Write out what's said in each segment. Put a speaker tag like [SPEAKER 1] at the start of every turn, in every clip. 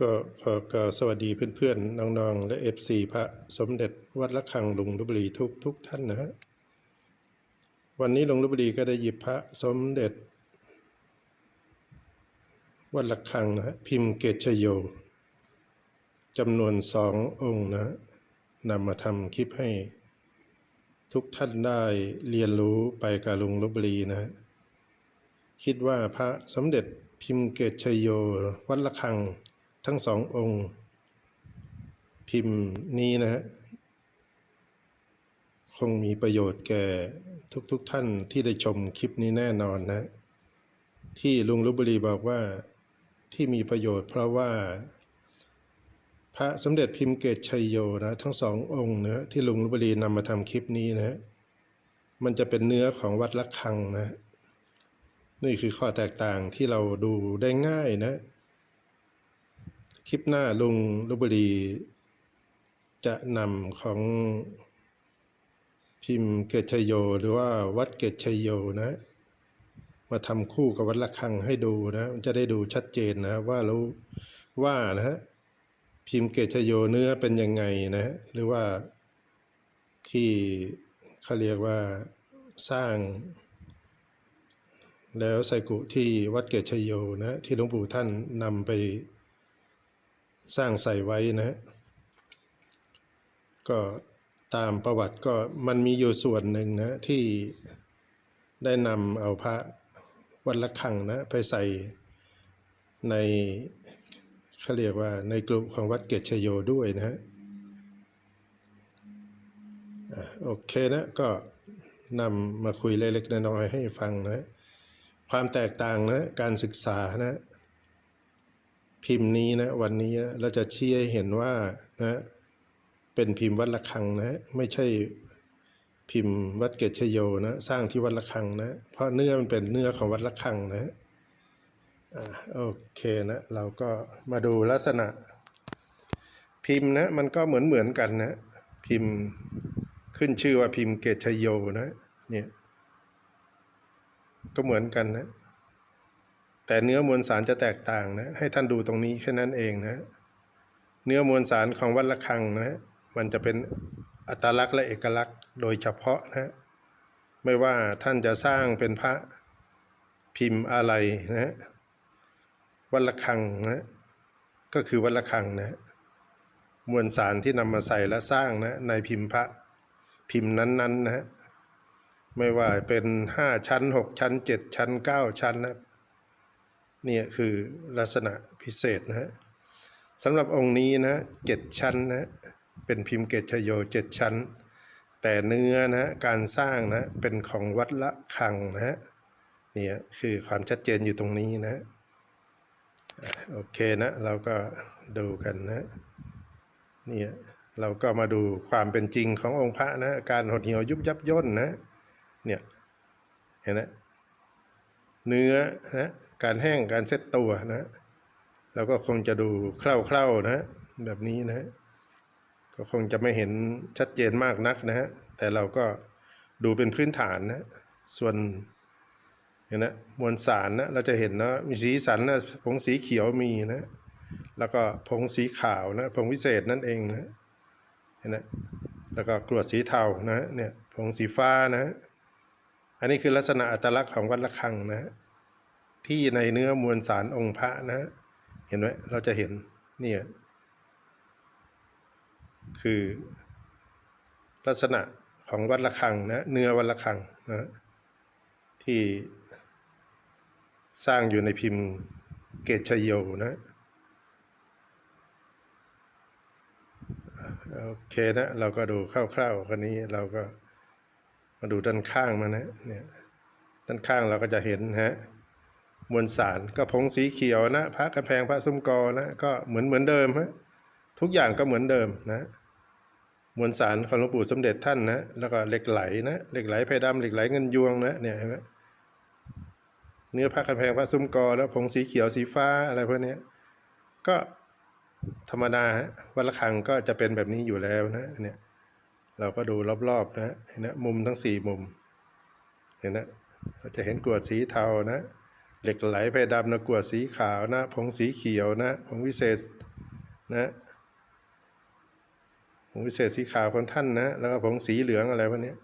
[SPEAKER 1] ก็ขอกล่าวสวัสดีเพื่อนๆ น้องๆ และเอฟซีพระสมเด็จวัดละคังลุงลพบุรีทุกทุกท่านนะฮะวันนี้ลุงลพบุรีก็ได้หยิบพระสมเด็จ วัดละคังนะฮะพิมพ์เกชโยจำนวนสององค์นะนำมาทำคลิปให้ ทุกท่านได้เรียนรู้ไปกับลุงลพบุรีนะ คิดว่าพระสมเด็จพิมพ์เกชโยวัดละคัง ทั้งสององค์ พิมพ์นี้นะฮะคงมีประโยชน์แก่ทุกๆทท่านที่ได้ชมคลิปนี้แน่นอนนะ ที่ลุงลพบุรีบอกว่าที่มีประโยชน์เพราะว่า พระสมเด็จพิมพ์เกตชัยโยนะทั้งสององค์นะที่ลุงลพบุรีนำมาทำคลิปนี้นะ มันจะเป็นเนื้อของวัดละคังนะ นี่คือข้อแตกต่างที่เราดูได้ง่ายนะ คลิปหน้าลุงลพบุรี จะนำของพิมพ์เกตชัยโย หรือว่าวัดเกตชัยโยนะ มาทำคู่กับวัดละคังให้ดูนะมันจะได้ดูชัดเจนนะว่ารู้ว่านะฮะพิมพ์เกตชัยโยเนื้อเป็นยังไงนะ หรือว่าที่เขาเรียกว่าสร้าง แล้วใส่กุที่วัดเกตชัยโยนะ ที่หลวงปู่ท่านนำไป สร้างใส่ไว้นะก็ตามประวัติก็มันมีอยู่ส่วนหนึ่งนะที่ได้นำเอาพระวัดละคังนะไปใส่ในเขาเรียกว่าในกลุ่มของวัดเกตชโยด้วยนะฮะโอเคนะก็นำมาคุยเล็กๆน้อยๆให้ฟังนะ ความแตกต่างนะการศึกษานะ พิมพ์นี้นะวันนี้นะเราจะชี้ให้เห็นว่านะเป็นพิมพ์วัดระฆังนะไม่ใช่พิมพ์วัดเกตชโยนะสร้างที่วัดระฆังนะเพราะเนื้อมันเป็นเนื้อของวัดระฆังนะอ่าโอเคนะเราก็มาดูลักษณะ พิมพ์นะมันก็เหมือนเหมือนกันนะพิมพ์ขึ้นชื่อว่าพิมพ์เกตชโยนะเนี่ยก็เหมือนกันนะ แต่เนื้อมวลสารจะแตกต่างนะให้ท่านดูตรงนี้แค่นั้นเองนะ เนื้อมวลสารของวัดระฆังนะมันจะเป็นอัตลักษณ์และเอกลักษณ์โดยเฉพาะนะ ไม่ว่าท่านจะสร้างเป็นพระพิมพ์อะไรนะวัดระฆังนะก็คือวัดระฆังนะมวลสารที่นำมาใส่และสร้างนะในพิมพ์พระพิมพ์นั้นๆนะไม่ว่าเป็นห้าชั้นหกชั้นเจ็ดชั้นเก้าชั้นนะ นี่ยคือลักษณะพิเศษนะฮะสำหรับองค์นี้นะเจ็ดชั้นนะเป็นพิมพ์เกตชโยเจ็ดชั้น แต่เนื้อนะการสร้างนะเป็นของวัดละคังนะฮะเนี่ยคือความชัดเจนอยู่ตรงนี้นะอะโอเคนะเราก็ดูกันนะเนี่ยเราก็มาดูความเป็นจริงขององค์พระนะการหดเหี่ยวยุบยับย่นนะเนี่ยเห็นไหมเนื้อนะ การแห้งการเซ็ตตัวนะเราก็คงจะดูคร่าวๆนะ แบบนี้นะ ก็คงจะไม่เห็นชัดเจนมากนักนะฮะแต่เราก็ดูเป็นพื้นฐานนะส่วนเห็นนะมวลสารนะเราจะเห็นนะมีสีสันนะผงสีเขียวมีนะ แล้วก็ผงสีขาวนะผงวิเศษนั่นเองนะเห็นนะแล้วก็กรวดสีเทานะเนี่ยผงสีฟ้านะ อันนี้คือลักษณะอัตลักษณ์ของวัดระฆังนะ ที่ในเนื้อมวลสารองค์พระนะ เห็นไหมเราจะเห็นเนี่ยคือลักษณะของวัดระฆังนะเนื้อวัดระฆังนะที่สร้างอยู่ในพิมพ์เกตชโยนะโอเคนะเราก็ดูคร่าวๆกันนี้เราก็มาดูด้านข้างมานะเนี่ยด้านข้างเราก็จะเห็นฮะ มวลสารก็ผงสีเขียวนะพระกระแพงพระซุ้มกอนะก็เหมือนเหมือนเดิมฮะทุกอย่างก็เหมือนเดิมนะมวลสารของหลวงปู่สมเด็จท่านนะแล้วก็เหล็กไหลนะเหล็กไหลไพดำเหล็กไหลเงินยวงนะเนี่ยเห็นไหมเนื้อพระกระแพงพระซุ้มกอแล้วผงสีเขียวสีฟ้าอะไรพวกนี้ก็ธรรมดาฮะวัดระฆังก็จะเป็นแบบนี้อยู่แล้วนะเนี่ยเราก็ดูรอบๆนะเห็นนะมุมทั้งสี่มุม เห็นนะเราจะเห็นกรวดสีเทานะ เหล็กไหลไปดำนะกรวดสีขาวนะ ผงสีเขียวนะ ผงวิเศษนะผงวิเศษสีขาวของท่านนะ แล้วก็ผงสีเหลืองอะไรพวกนี้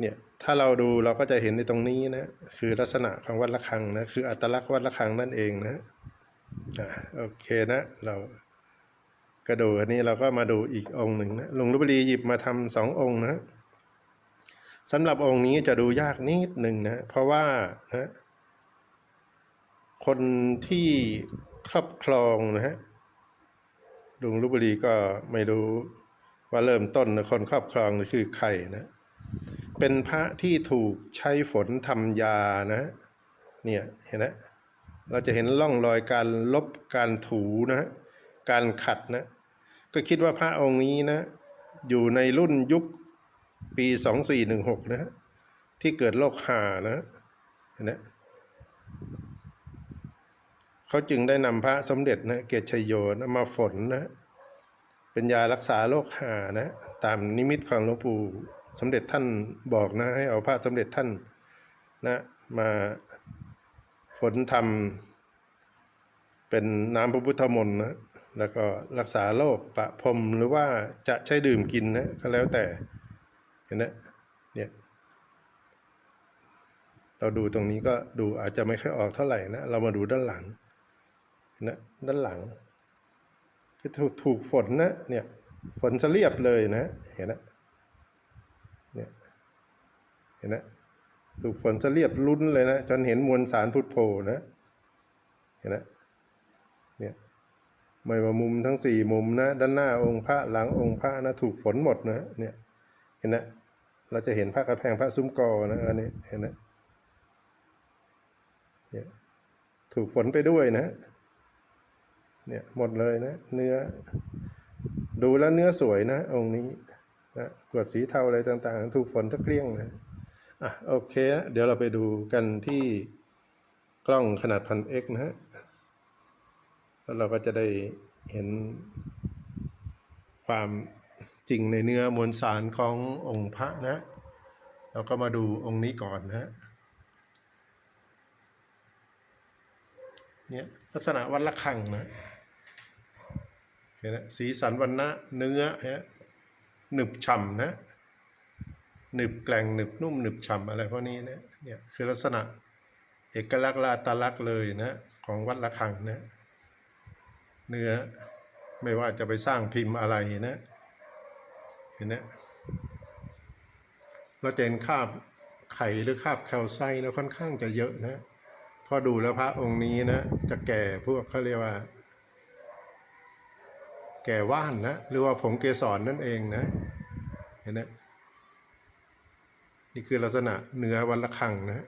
[SPEAKER 1] เนี่ยถ้าเราดูเราก็จะเห็นในตรงนี้นะ คือลักษณะของวัดระฆังนะ คืออัตลักษณ์วัดระฆังนั่นเองนะอะโอเคนะ เราก็ดูอันนี้เราก็มาดูอีกองค์หนึ่งนะหลวงลุบดีหยิบมาทำสององค์นะสำหรับองค์นี้จะดูยากนิดหนึ่งนะ เพราะว่านะ คนที่ครอบครองนะฮะลุงลุบุรีก็ไม่รู้ว่าเริ่มต้นคนครอบครองคือใครนะ เป็นพระที่ถูกใช้ฝนทำยานะ เนี่ยเห็นไหมเราจะเห็นร่องรอยการลบการถูนะ การขัดนะ ก็คิดว่าพระองค์นี้นะ อยู่ในรุ่นยุคปี 2416 นะ ที่เกิดโรคหานะเห็นไหม เขาจึงได้นำพระสมเด็จนะเกศชโยนะมาฝนนะ เป็นยารักษาโรคหานะ ตามนิมิตของหลวงปู่สมเด็จท่านบอกนะ ให้เอาพระสมเด็จท่านนะมาฝนทำเป็นน้ำพระพุทธมนต์นะแล้วก็รักษาโรคประพรมหรือว่าจะใช้ดื่มกินนะก็แล้วแต่เห็นนะเนี่ยเราดูตรงนี้ก็ดูอาจจะไม่ค่อยออกเท่าไหร่นะ เรามาดูด้านหลัง นะด้านหลังถูกถูกฝนนะเนี่ยฝนสะเรียบเลยนะเห็นนะเนี่ยเห็นนะถูกฝนสะเรียบลุ้นเลยนะจนเห็นมวลสารพุทโธนะเห็นนะเนี่ยไม่ว่ามุมทั้งสี่มุมนะด้านหน้าองค์พระหลังองค์พระนะถูกฝนหมดนะเนี่ยเห็นนะเราจะเห็นพระกระแพงพระซุ้มกอนะอันนี้เห็นนะเนี่ยถูกฝนไปด้วยนะ เนี่ยหมดเลยนะ เนื้อ ดูแล้วเนื้อสวยนะ องค์นี้นะกรวดสีเทาอะไรต่างๆ ถูกฝนตะเกลี้ยงนะอะโอเค เดี๋ยวเราไปดูกันที่กล้องขนาดพันเอ็กนะฮะแล้วเราก็จะได้เห็นความจริงในเนื้อมวลสารขององค์พระนะ เราก็มาดูองค์นี้ก่อนนะเนี่ยลักษณะวัดระฆังนะ ห็นไหมสีสันวันนะเนื้อฮะหนึบฉ่ำนะ หนึบแกล่งหนึบนุ่มหนึบฉ่ำอะไรพวกนี้นะเนี่ยคือลักษณะเอกลักษณ์ลาตาลักษณ์เลยนะของวัดระฆังนะเนื้อไม่ว่าจะไปสร้างพิมพ์อะไรนะเห็นไหมเราจะเห็นคาบไข่หรือคาบแคลไซต์แล้วค่อนข้างจะเยอะนะพอดูแล้วพระองค์นี้นะจะแก่พวกเขาเรียกว่า แก่ว่านนะหรือว่าผงเกสรนนั่นเองนะเห็นไหมนี่คือลักษณะเนื้อวันละคังนะ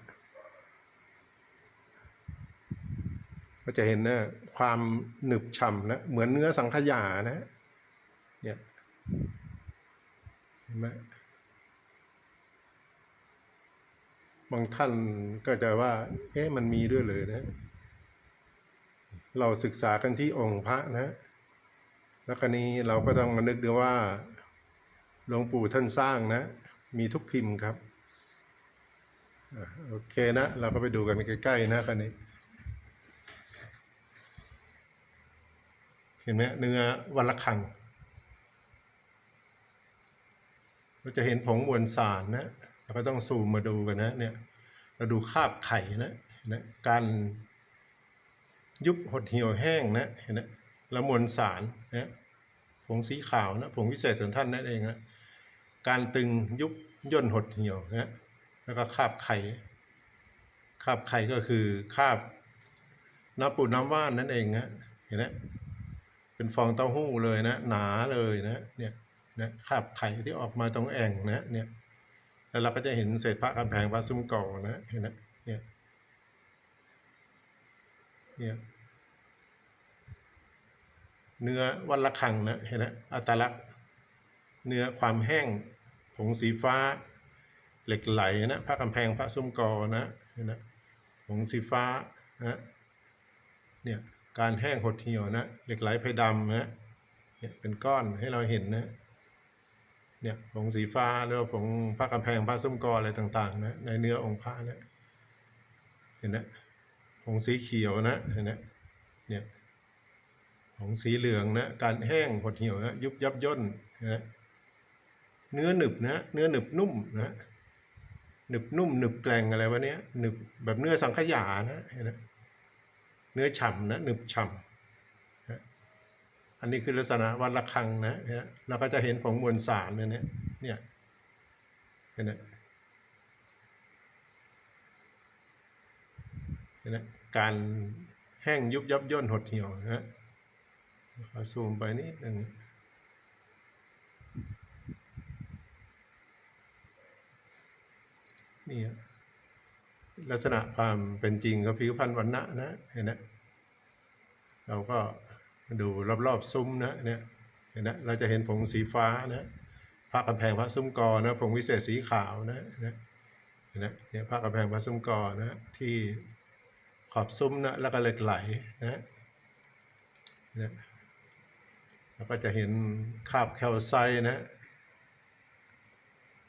[SPEAKER 1] ก็จะเห็นนะความหนึบฉ่ำนะเหมือนเนื้อสังขยานะเนี่ยเห็นไหมบางท่านก็จะว่า เอ๊ะมันมีด้วยเลยนะ เราศึกษากันที่องค์พระนะ แล้วคราวนี้เราก็ต้องมานึกดูว่าหลวงปู่ท่านสร้างนะ มีทุกพิมพ์ครับโอเคนะ เราก็ไปดูกันใกล้ๆนะคราวนี้ เห็นไหมเนื้อวันละคังเราจะเห็นผงมวลสารนะเราก็ต้องซูมมาดูกันนะ เนี่ย เราดูคราบไข่นะเห็นะการยุบหดเหี่ยวแห้งนะเห็นนะ แล้วมวลสารนะผงสีขาวนะผงวิเศษของท่านนั่นเองนะการตึงยุบย่นหดเหี่ยวนะแล้วก็คราบไข่คราบไข่ก็คือคราบน้ำปูน้ำว่านนั่นเองนะเห็นไหมเป็นฟองเต้าหู้เลยนะ หนาเลยนะเนี่ยนะคราบไข่ที่ออกมาตรงแอ่งนะเนี่ยแล้วเราก็จะเห็นเศษพระกำแพงพระซุ้มก่อนะเห็นนะเนี่ยเนี่ย เนื้อวันละคังนะเห็นนะอัตลักษณ์เนื้อความแห้งผงสีฟ้า เหล็กไหลนะพระกำแพงพระซุ้มกอนะเห็นนะผงสีฟ้านะเนี่ยการแห้งหดเหี่ยวนะเหล็กไหลไพดำนะเนี่ยเป็นก้อนให้เราเห็นนะเนี่ยผงสีฟ้าหรือว่าผงพระกำแพงพระซุ้มกออะไรต่าง ๆ นะ ในเนื้อองค์พระนะเห็นนะผงสีเขียวนะเห็นไหมเนี่ย ผงสีเหลืองนะ การแห้งหดเหี่ยวนะยุบยับย่นนะเนื้อหนึบนะ เนื้อหนึบนุ่มนะหนึบนุ่มหนึบแกร่งอะไรวะเนี้ยหนึบแบบเนื้อสังขยานะเห็นไหมเนื้อฉ่ำนะหนึบฉ่ำนะอันนี้คือลักษณะวันละครังนะเนี่ยเราก็จะเห็นผงมวลสารเนี่ยเนี่ยเห็นไหมเห็นไหมการแห้งยุบยับย่นหดเหี่ยวนะฮะ ขอซูมไปนิดหนึ่งนี่ฮะลักษณะความเป็นจริงของผิวพรรณวันณะนะเห็นไหมเราก็ดูรอบๆซุ้มนะเนี่ยเห็นไหมเราจะเห็นผงสีฟ้านะพระกำแพงพระซุ้มกอนะผงวิเศษสีขาวนะเห็นไหมเห็นไหมเนี่ยพระกำแพงพระซุ้มกอนะที่ขอบซุ้มนะแล้วก็เหล็กไหลนะนะ แล้วก็จะเห็นคาบแคลไซต์นะ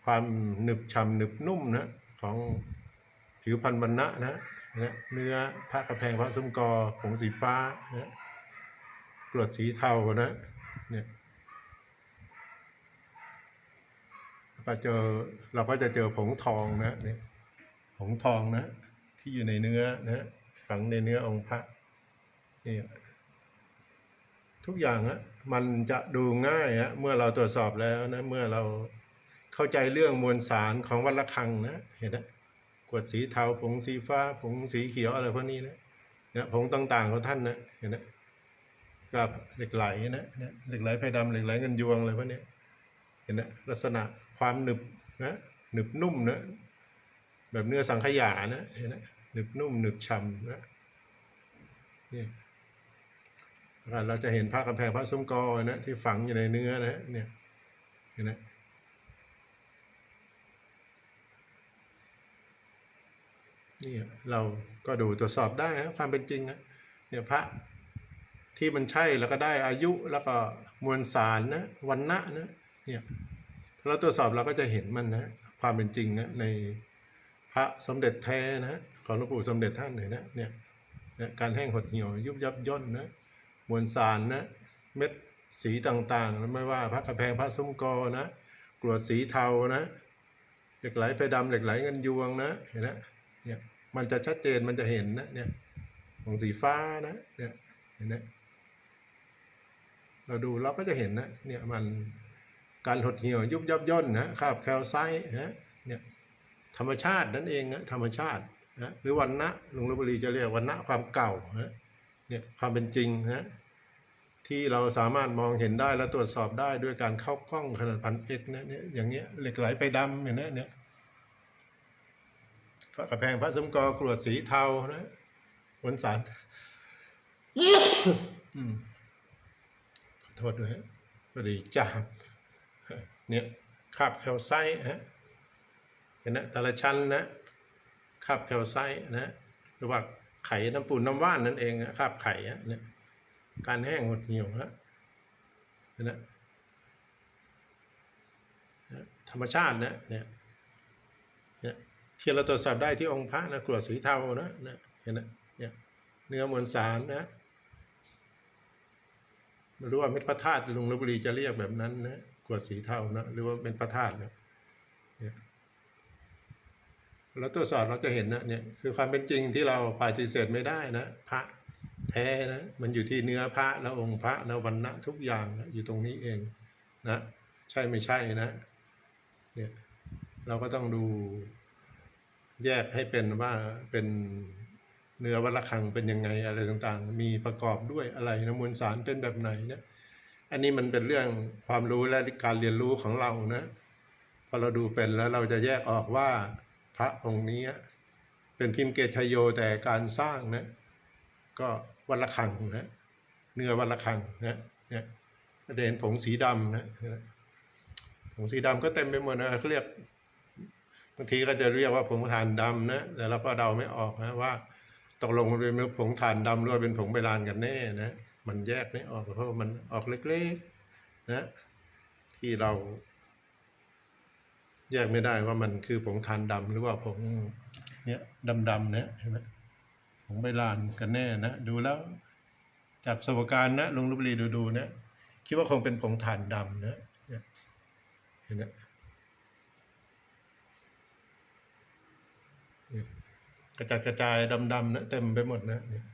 [SPEAKER 1] ความหนึบฉ่ำหนึบนุ่มนะของผิวพรรณบรรณะนะนะเนื้อพระกระแพงพระซุ้มกอผงสีฟ้านะกรวดสีเทานะเนี่ยแล้วก็เจอเราก็จะเจอผงทองนะเนี่ยผงทองนะ ที่อยู่ในเนื้อนะฝังในเนื้อองค์พระนี่ทุกอย่างอะ มันจะดูง่ายฮะเมื่อเราตรวจสอบแล้วนะ เมื่อเราเข้าใจเรื่องมวลสารของวัดระฆังนะ เห็นไหมกรวดสีเทาผงสีฟ้า ผงสีเขียวอะไรพวกนี้นะเนี่ยผงต่างๆของท่านนะเห็นไหมกับเหล็กไหลนะเนี่ยเหล็กไหลไฟดำเหล็กไหลเงินยวงอะไรพวกนี้เห็นไหมลักษณะความหนึบนะหนึบนุ่มนะแบบเนื้อสังขยานะเห็นไหมหนึบนุ่มหนึบฉ่ำนะนี่แล้ว เราจะเห็นพระกำแพงพระซุ้มกอนะที่ฝังอยู่ในเนื้อนะเนี่ยเห็นไหมนี่เราก็ดูตรวจสอบได้นะความเป็นจริงนะเนี่ยพระที่มันใช่แล้วก็ได้อายุแล้วก็มวลสารนะวันณะนะเนี่ยถ้าเราตรวจสอบเราก็จะเห็นมันนะความเป็นจริงนะในพระสมเด็จแท้นะของหลวงปู่สมเด็จท่านเลยนะเนี่ยเนี่ยการแห้งหดเหี่ยวยุบยับย่นนะ มวลสารนะเม็ดสีต่างๆ ไม่ว่าพระกระแพงพระซุ้มกอนะกรวดสีเทานะ เหล็กไหลไปดำเหล็กไหลเงินยวงนะเห็นนะเนี่ยมันจะชัดเจนมันจะเห็นนะเนี่ยของสีฟ้านะเนี่ยเห็นนะเราดูเราก็จะเห็นนะเนี่ยมันการหดเหี่ยวยุบยับย่นนะคราบแคลไซต์นะเนี่ยธรรมชาตินั่นเองนะธรรมชาตินะหรือวันนะลุงลบุรีจะเรียกวันนะความเก่านะ เนี่ยความเป็นจริงนะที่เราสามารถมองเห็นได้และตรวจสอบได้ด้วยการเข้ากล้องขนาดพันเอกนะเนี่ยอย่างเงี้ยเหล็กไหลไปดำอย่างเนี้ยเนี่ยพระกระแพงพระสมกอกรวดสีเทานะวนสารอืมขอโทษด้วยฮะพอดีจามเนี่ยคราบแคลไซฮะเห็นนะแต่ละชั้นนะคราบแคลไซนะรือว่า ไข่น้ำปูนน้ำว่านนั่นเองคราบไข่เนี่ยการแห้งหดเหี่ยวนะเห็นะธรรมชาตินะเนี่ยเนี่ยที่เราตรวจสอบได้ที่องค์พระนะกรวดสีเทานะนะเห็นนะเนี่ยเนื้อมวลสารนะไม่รู้ว่าเม็ดพระธาตุลุงลบุรีจะเรียกแบบนั้นนะกรวดสีเทานะหรือว่าเป็นพระธาตุนะ เราตรวจสอบเราจะเห็นนะเนี่ยคือความเป็นจริงที่เราปฏิเสธไม่ได้นะ พระแท้นะมันอยู่ที่เนื้อพระและองค์พระนะวันนะทุกอย่างนะอยู่ตรงนี้เองนะใช่ไม่ใช่นะเนี่ยเราก็ต้องดูแยกให้เป็นว่าเป็นเนื้อวัลคังเป็นยังไงอะไรต่างๆ มีประกอบด้วยอะไรนะมวลสารเป็นแบบไหนเนี่ยอันนี้มันเป็นเรื่องความรู้และการเรียนรู้ของเรานะพอเราดูเป็นแล้วเราจะแยกออกว่า พระองค์นี้เป็นพิมพ์เกชยโยแต่การสร้างนะก็วัดละคังนะเนื้อวัดละคังนะเนี่ยจะเห็นผงสีดำนะผงสีดำก็เต็มไปหมดนะเขาเรียกบางทีก็จะเรียกว่าผงถ่านดำนะแต่เราก็เดาไม่ออกนะว่าตกลงมันเป็นผงถ่านดำหรือว่าเป็นผงใบลานกันแน่นะมันแยกไม่ออกเพราะมันออกเล็กๆนะที่เรา แยกไม่ได้ว่ามันคือผงทานดำหรือว่าผงเนี่ยดำๆเนี่ยเห็นไหมผของใบลานกันแน่นะ ดูแล้วจากประสบการณ์นะลงลพบุรีดูดูๆนะคิดว่าคงเป็นผงถ่านดำนะเนี่ยเห็นไหมกระจัดกระจายดำๆนะเต็มไปหมดนะเนี่ย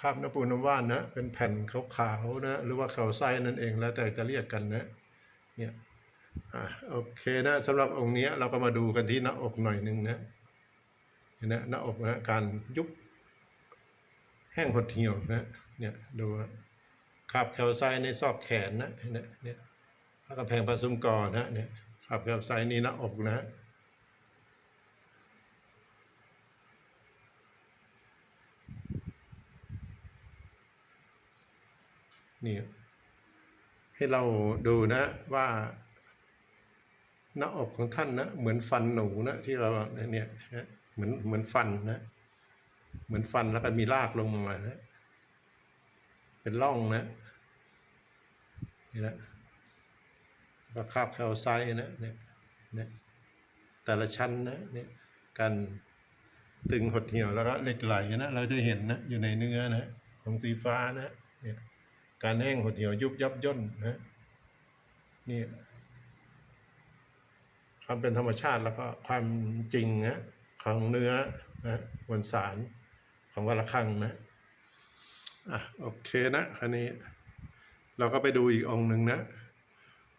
[SPEAKER 1] คราบน้ำปูน้ำว่านนะ เป็นแผ่นขาวๆนะ หรือว่าเขาไส้นั่นเองแล้วแต่จะเรียกกันนะเนี่ยอะโอเคนะสำหรับองค์นี้เราก็มาดูกันที่หน้าอกหน่อยหนึ่งนะเห็นนะหน้าอกนะการยุบแห้งหดเหี่ยวนะเนี่ยดูนะขับแคลไซในซอกแขนนะเห็นไหมเนี่ยพระกำแพงปลาซุ้มกอนะเนี่ยขับแคลไซนี่หน้าอกนะ นี่ให้เราดูนะว่าหน้าอกของท่านนะเหมือนฟันหนูนะที่เราเนี่ยฮะเหมือนเหมือนฟันนะ เหมือนฟันแล้วก็มีรากลงมานะเป็นร่องนะนี่นะแล้วก็คาบแคลไซต์นะเนี่ยเนี่ยแต่ละชั้นนะเนี่ยการตึงหดเหี่ยวแล้วก็เหล็กไหลนะเราจะเห็นนะอยู่ในเนื้อนะของสีฟ้านะเนี่ย การแห้งหดเหี่ยวยุบยับย่นนะนี่ความเป็นธรรมชาติแล้วก็ความจริงนะของเนื้อนะมวลสารของวัลคังนะอะโอเคนะคราวนี้เราก็ไปดูอีกองหนึ่งนะ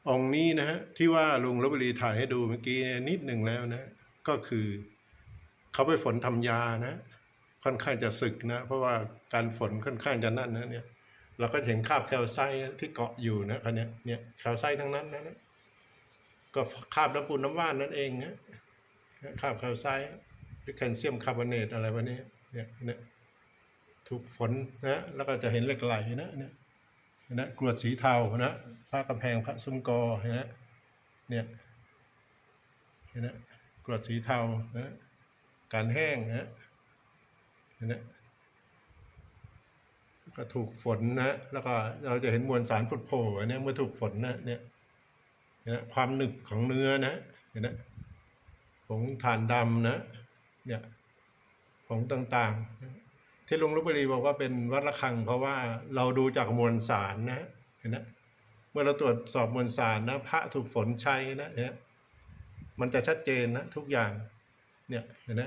[SPEAKER 1] องนี้นะฮะที่ว่าลุงลบบุรีถ่ายให้ดูเมื่อกี้นิดหนึ่งแล้วนะ ก็คือเขาไปฝนทำยานะ ค่อนข้างจะสึกนะ เพราะว่าการฝนค่อนข้างจะนั่นนะเนี่ย เราก็เห็นคราบแคลไซที่เกาะอยู่นะคันนี้ยเนี่ยแคลไซทั้งนั้นนะนะก็คราบน้ำปูนน้ำว่านนั่นเองนะคราบแคลไซหรือแคลเซียมคาร์บอเนตอะไรวะนี้เนี่ยเนี่ยถูกฝนนะแล้วก็จะเห็นเหล็กไหลนะเนี่ยเห็นะกรวดสีเทานะพระกำแพงพระซุ้มกอเห็นไหมเนี่ยเห็นนะกรวดสีเทานะการแห้งนะเห็นนะ ก็ถูกฝนนะแล้วก็เราจะเห็นมวลสารผุดโผล่เนี้ยเมื่อถูกฝนนะเนี่ยเห็นไหมความหนึบของเนื้อนะเห็นไหมผงถ่านดำนะเนี่ยผงต่างๆ ที่ลุงลบบุรีบอกว่าเป็นวัดระฆัง เพราะว่าเราดูจากมวลสารนะเห็นไหมเมื่อเราตรวจสอบมวลสารนะพระถูกฝนใช้นะเนี่ยมันจะชัดเจนนะทุกอย่างเนี่ยเห็นไหม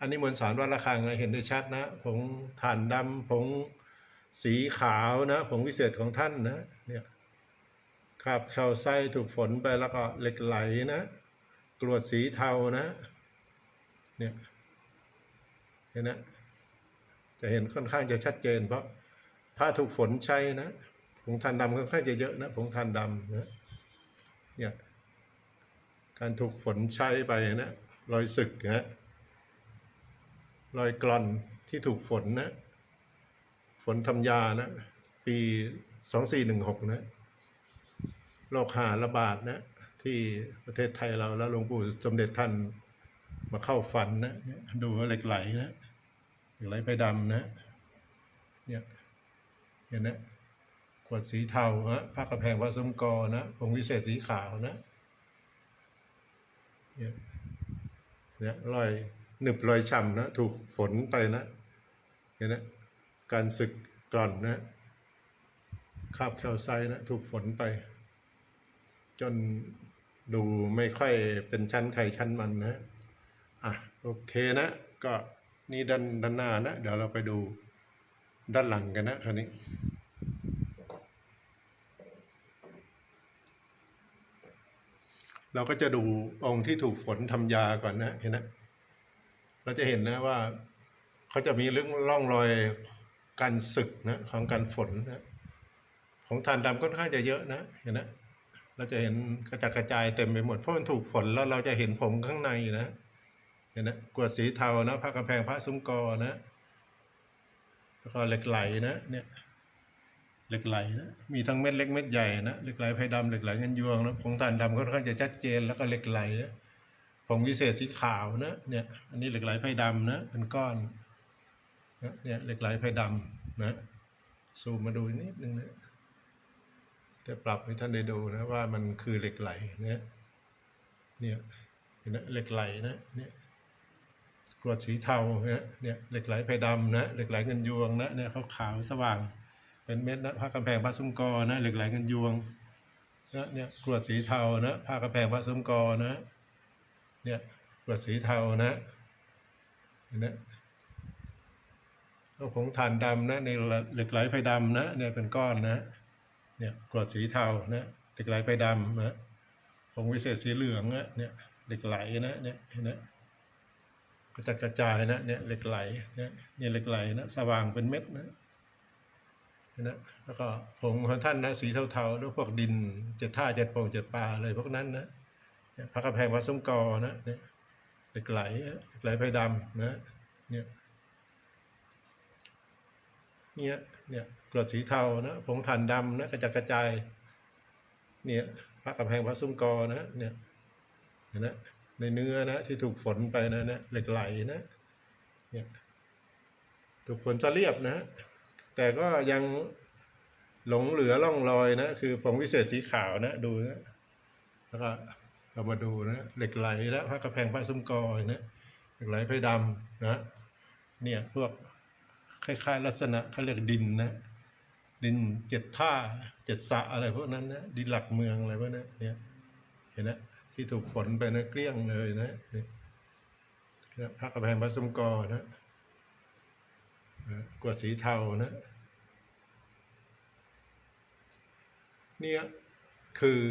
[SPEAKER 1] อันนี้มวลสารวัดระฆังนะเห็นได้ชัดนะผงถ่านดำผง สีขาวนะผงวิเศษของท่านนะเนี่ยคราบแคลไซต์ถูกฝนไปแล้วก็เหล็กไหลนะกรวดสีเทานะเนี่ยเห็นนะจะเห็นค่อนข้างจะชัดเจน เพราะผ้าถูกฝนใช้นะผงถ่านดำค่อนข้างจะเยอะนะผงถ่านดำนะเนี่ยการถูกฝนใช้ไปนะรอยสึกนะรอยกลอนที่ถูกฝนนะ ฝนทำยานะ ปีสองสี่หนึ่งหกนะโรคหาระบาดนะ ที่ประเทศไทยเราแล้วหลวงปู่สมเด็จท่านมาเข้าฝันนะดูว่าเหล็กไหลนะเหล็กไหลไปดำนะ เนี่ยเห็นนะขวดสีเทาฮะผ้ากระแพงพระสมกอนะผงวิเศษสีขาวนะเนี่ยเนี่ยรอยหนึบรอยช้ำนะ ถูกฝนไปนะเห็นไนะ การสึกกร่อนนะคราบแคลไซต์นะถูกฝนไป จนดูไม่ค่อยเป็นชั้นไข่ชั้นมันนะอะโอเคนะ ก็นี่ด้านด้านหน้านะ เดี๋ยวเราไปดูด้านหลังกันนะคราวนี้เราก็จะดูองค์ที่ถูกฝนทำยาก่อนนะเห็นนะ เราจะเห็นนะว่าเขาจะมีเรื่องร่องรอย การสึกนะของการฝนนะของทานดำค่อนข้างจะเยอะนะเห็นนะเราจะเห็นกระจัดกระจายเต็มไปหมดเพราะมันถูกฝนแล้วเราจะเห็นผงข้างในนะเห็นนะกรวดสีเทานะพระกำแพงพระซุ้มกอนะแล้วก็เหล็กไหลนะเนี่ยเหล็กไหลนะมีทั้งเม็ดเล็กเม็ดใหญ่นะเหล็กไหลไพดำเหล็กไหลเงินยวงนะผงทานดำค่อนข้างจะชัดเจนแล้วก็เหล็กไหลนะผงวิเศษสีขาวนะเนี่ยอันนี้เหล็กไหลไพดำนะเป็นก้อน นะเนี่ยเหล็กไหลไพดำนะซูมมาดูนิดนึงนะจะปรับให้ท่านได้ดูนะว่ามันคือเหล็กไหลเนี่ยเนี่ยเห็นนะเหล็กไหลนะเนี่ยกรวดสีเทานะเนี่ยเหล็กไหลไพดำนะเหล็กไหลเงินยวงนะเนี่ยขาวขาวสว่าง เป็นเม็ดนะผ้ากำแพงพระซุ้มกอนะเหล็กไหลเงินยวงนะเนี่ยกรวดสีเทานะผ้ากำแพงพระซุ้มกอนะเนี่ยกรวดสีเทานะเห็นนะ ก็ผงถ่านดำนะในเหล็กไหลไพดำนะเนี่ยเป็นก้อนนะเนี่ยกรดสีเทานะเหล็กไหลไพดำนะผงวิเศษสีเหลืองอะเนี่ยเหล็กไหลนะเนี่ยเห็นไหมกระจัดกระจายนะเนี่ยเหล็กไหลเนี่ยเนี่ยเหล็กไหลนะสว่างเป็นเม็ดนะเห็นไหมแล้วก็ผงของท่านนะสีเทาๆด้วยพวกดินเจ็ดท่าเจ็ดโป่งเจ็ดปลาอะไรพวกนั้นนะเนี่ยพระกระแพงวัดสมกอนะเนี่ยเหล็กไหลเหล็กไหลไพดำนะเนี่ย เนี่ยเนี่ยกรดสีเทานะผงถ่านดำนะกระจัดกระจายเนี่ยพระกำแพงพระซุ้มกอนะเนี่ยเห็นนะในเนื้อนะที่ถูกฝนไปนะเนี่ยเหล็กไหลนะเนี่ยถูกฝนจะเรียบนะ แต่ก็ยังหลงเหลือร่องรอยนะ คือผงวิเศษสีขาวนะดูนะแล้วก็เรามาดูนะเหล็กไหลและพระกำแพงพระซุ้มกอนะเหล็กไหลไพดำนะเนี่ยพวก คล้ายๆ ลักษณะเขาเรียกดินนะ ดินเจ็ดท่าเจ็ดสะอะไรพวกนั้นนะดินหลักเมืองอะไรพวกนั้นเนี่ยเห็นนะที่ถูกฝนไปนะเกลี้ยงเลยนะเนี่ยพระกระแพงพระสมกอนะกวดสีเทานะเนี่ยคือ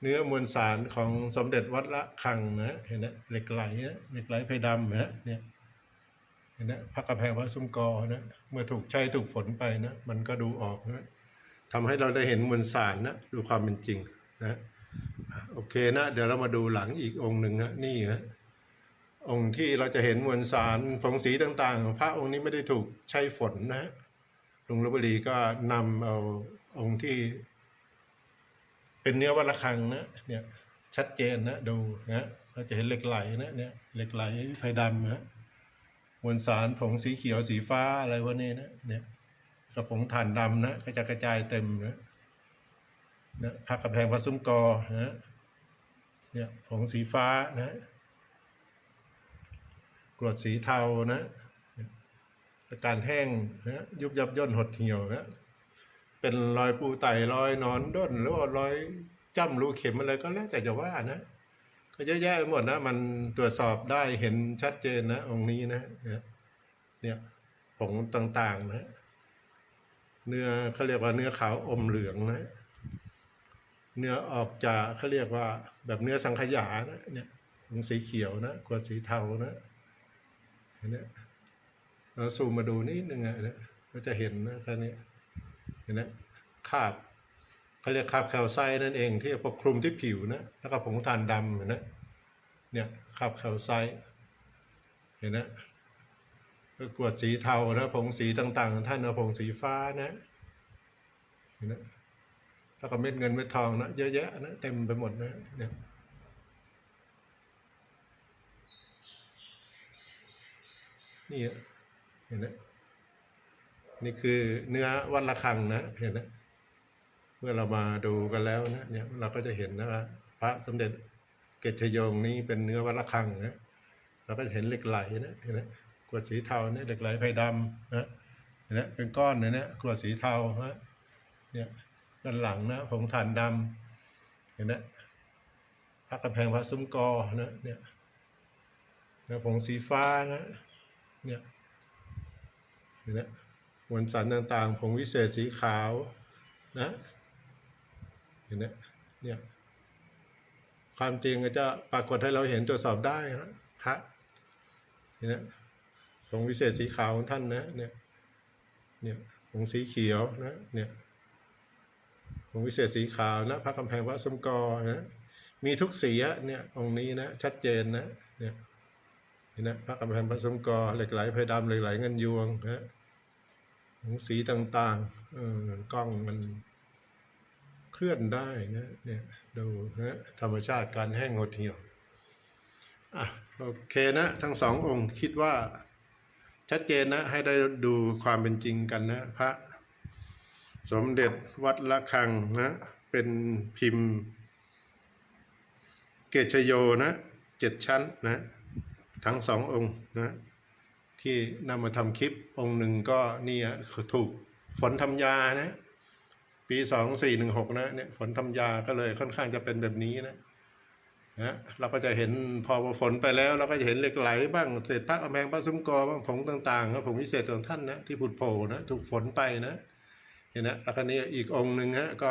[SPEAKER 1] เนื้อมวลสารของสมเด็จวัดละคังนะเห็นนะเหล็กไหลนะเหล็กไหลไพดำนะเนี่ย นนะพระกำแพงพระซุ้มกอนะเมื่อถูกใช้ถูกฝนไปนะมันก็ดูออกนะทำให้เราได้เห็นมวลสารนะดูความเป็นจริงนะโอเคนะ เดี๋ยวเรามาดูหลังอีกองค์หนึ่งนะนี่นะองค์ที่เราจะเห็นมวลสารผงสีต่างๆของพระองค์นี้ไม่ได้ถูกใช้ฝนนะลุงลบบุรีก็นำเอาองค์ที่ เป็นเนื้อวัดระฆังนะเนี่ยชัดเจนนะดูนะเราจะเห็นเหล็กไหลนะเนี่ยเหล็กไหลไพดำนะ มวลสารผงสีเขียวสีฟ้าอะไรวะเนี่ยนะเนี่ยกระผงถ่านดำนะกระจายกระจายเต็มนะนะพักกระแพงพระซุ้มกอนะเนี่ยผงสีฟ้านะกรวดสีเทานะอาการแห้งนะยุบยับย่นหดเหี่ยวนะเป็นรอยปูไตรอยนอนด้นหรือว่ารอยจ้ำรูเข็มอะไรก็แล้วแต่จะว่านะ เยอะแยะไปหมดนะ มันตรวจสอบได้เห็นชัดเจนนะองค์นี้นะเนี่ยผงต่างๆนะ เนื้อเขาเรียกว่าเนื้อขาวอมเหลืองนะ เนื้อออกจากเขาเรียกว่าแบบเนื้อสังขยานะเนี่ยผงสีเขียวนะกวดสีเทานะเห็นไหมเราซูมมาดูนิดนึงอะเนี่ยก็จะเห็นนะแค่นี้เห็นไหมคาบ เขาเรียกคาบแคลไซต์นั่นเอง ที่ปกคลุมที่ผิวนะแล้วก็ผงถ่านดำเห็นนะเนี่ยคาบแคลไซต์เห็นนะก็กวดสีเทานะผงสีต่างๆ ท่านนะผงสีฟ้านะเห็นนะแล้วก็เม็ดเงินเม็ดทองนะเยอะแยะนะเต็มไปหมดนะเนี่ยนี่เห็นนะนี่คือเนื้อวัดระฆังนะเห็นนะ เมื่อเรามาดูกันแล้วนะเนี่ยเราก็จะเห็นนะว่าพระสมเด็จเกศชโยงนี้เป็นเนื้อวัดระฆังนะเราก็จะเห็นเหล็กไหลนะเห็นไหมกรวดสีเทาเนี่ยเหล็กไหลไพดำนะเห็นไหมเป็นก้อนเนี่ยนะกรวดสีเทาฮะเนี่ยด้านหลังนะผงถ่านดำเห็นไหมพระกำแพงพระซุ้มกอนะเนี่ยนะผงสีฟ้านะเนี่ยเห็นไหมมวลสารต่างๆผงวิเศษสีขาวนะ เห็นไหมเนี่ยความจริงก็จะปรากฏให้เราเห็นตรวจสอบได้นะพระเห็นไหมผงวิเศษสีขาวของท่านนะเนี่ยเนี่ยผงสีเขียวนะเนี่ยผงวิเศษสีขาวนะพระกำแพงพระสมกอนะมีทุกสีอะเนี่ยองค์นี้นะชัดเจนนะเนี่ยเห็นไหมพระกำแพงพระสมกอเหล็กไหลไพดำเหล็กไหลเงินยวงนะผงสีต่างๆเออกล้องมัน เคลื่อนได้นะเนี่ยดูนะธรรมชาติการแห้งหดเหี่ยวอะโอเคนะ ทั้งสององค์คิดว่าชัดเจนนะ ให้ได้ดูความเป็นจริงกันนะ พระสมเด็จวัดละคังนะ เป็นพิมพ์ เกชโยนะเจ็ดชั้นนะ ทั้งสององค์นะ ที่นำมาทำคลิปองค์หนึ่งก็นี่ฮะถูกฝนทำยานะ ปีสองสี่หนึ่งหกนะเนี่ยฝนทำยาก็เลยค่อนข้างจะเป็นแบบนี้นะนะเราก็จะเห็นพอฝนไปแล้วเราก็จะเห็นเหล็กไหลบ้างเศษพระอแมงพระซุ้มกอบ้างผงต่างๆครับผงวิเศษของท่านนะที่ผุดโผล่นะถูกฝนไปนะเห็นนะแล้วก็นี่อีกองค์หนึ่งฮะก็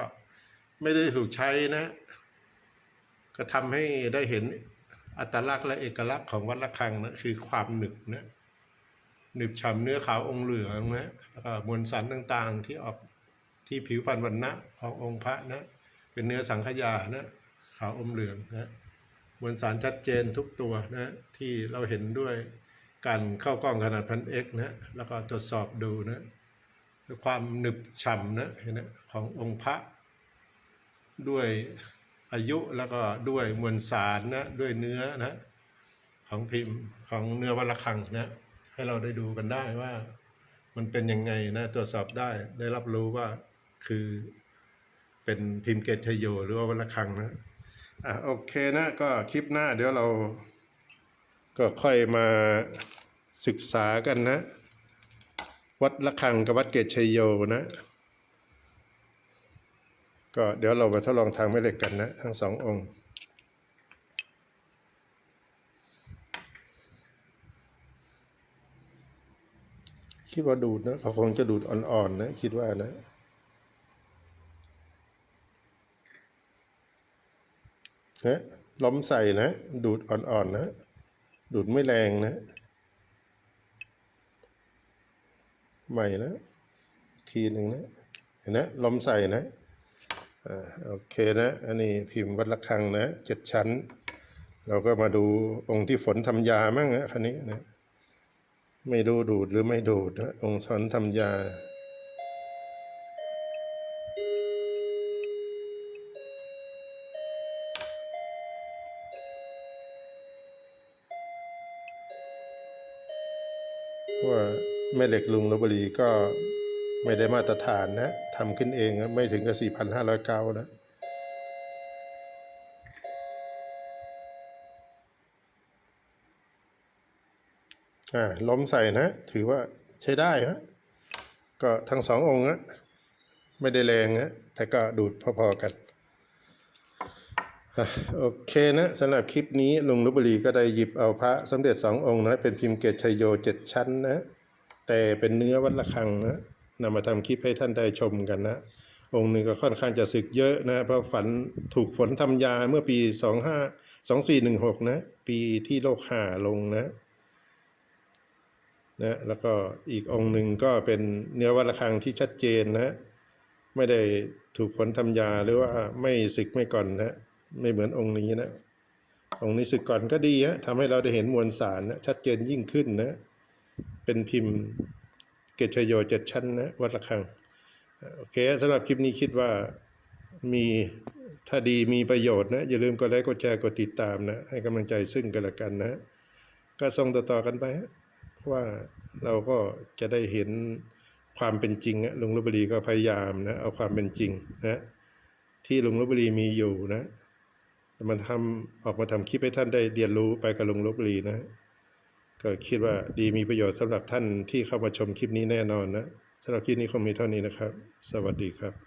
[SPEAKER 1] ไม่ได้ถูกใช้นะ ก็ทำให้ได้เห็นอัตลักษณ์และเอกลักษณ์ของวัดระฆังนะคือความหนึบนะหนึบฉ่ำเนื้อขาวองค์เหลืองนะแล้วก็มวลสารต่างๆที่ออก ที่ผิวพรรณวันนะขององค์พระนะ เป็นเนื้อสังขยานะขาวอมเหลืองนะมวลสารชัดเจนทุกตัวนะที่เราเห็นด้วยการเข้ากล้องขนาดพันเอ็กนะแล้วก็ตรวจสอบดูนะความหนึบฉ่ำนะเห็นนะขององค์พระ ด้วยอายุแล้วก็ด้วยมวลสารนะด้วยเนื้อนะของพิมพ์ของเนื้อวัลคังนะให้เราได้ดูกันได้ว่า มันเป็นยังไงนะตรวจสอบได้ได้รับรู้ว่า คือเป็นพิมพ์เกตชโยหรือว่าวัลคังนะอะโอเคนะก็คลิปหน้าเดี๋ยวเราก็ค่อยมาศึกษากันนะ วัดละคังกับวัดเกตชโยนะ ก็เดี๋ยวเรามาทดลองทางแม่เหล็กกันนะ ทั้งสององค์คิดว่าดูดนะเขาคงจะดูดอ่อนๆนะ คิดว่านะ นะล้อมใส่นะ ดูดอ่อนๆนะ ดูดไม่แรงนะ ใหม่นะทีหนึ่งนะ เห็นนะล้อมใส่นะอ่าโอเคนะ อันนี้พิมพ์วัดระฆังนะเจ็ดชั้น เราก็มาดูองค์ที่ฝนทำยามั่งนะคันนี้นะ ไม่ดูดูดหรือไม่ดูดนะองค์สอนทำยา แม่เหล็กลุงลบบุรีก็ไม่ได้มาตรฐานนะทำขึ้นเองไม่ถึงกับ4,500เก้านะอ่าล้มใส่นะ ถือว่าใช้ได้ฮะก็ทั้งสององค์นะไม่ได้แรงนะแต่ก็ดูดพอๆกันอโอเคนะสำหรับคลิปนี้ลุงลบบุรีก็ได้หยิบเอาพระสมเด็จสององค์นะเป็นพิมพ์เกตชัยโยเจ็ดชั้นนะ แต่เป็นเนื้อวัดระฆังนะนำมาทำคลิปให้ท่านได้ชมกันนะ องค์หนึ่งก็ค่อนข้างจะสึกเยอะนะ เพราะฝันถูกฝนทำยาเมื่อปี 25 2416 นะ ปีที่โลกห่าลงนะนะแล้วก็อีกองค์หนึ่งก็เป็นเนื้อวัดระฆังที่ชัดเจนนะไม่ได้ถูกฝนทำยาหรือว่าไม่สึกไม่ก่อนนะไม่เหมือนองค์นี้นะองค์นี้สึกก่อนก็ดีฮะทำให้เราได้เห็นมวลสารนะชัดเจนยิ่งขึ้นนะ เป็นพิมพ์เกตชโยเจ็ดชั้นนะวัดระฆังโอเคสำหรับคลิปนี้คิดว่ามีถ้าดีมีประโยชน์นะ อย่าลืมกดไลค์กดแชร์กดติดตามนะ ให้กำลังใจซึ่งกันและกันนะ ก็ส่งต่อๆกันไปเพราะว่าเราก็จะได้เห็นความเป็นจริงอะลุงลบบุรีก็พยายามนะ เอาความเป็นจริงนะ ที่ลุงลบบุรีมีอยู่นะมันทำออกมาทำคลิปให้ท่านได้เรียนรู้ไปกับลุงลบบุรีนะ ก็คิดว่าดีมีประโยชน์สำหรับท่านที่เข้ามาชมคลิปนี้แน่นอนนะสำหรับคลิปนี้คงมีเท่านี้นะครับ สวัสดีครับ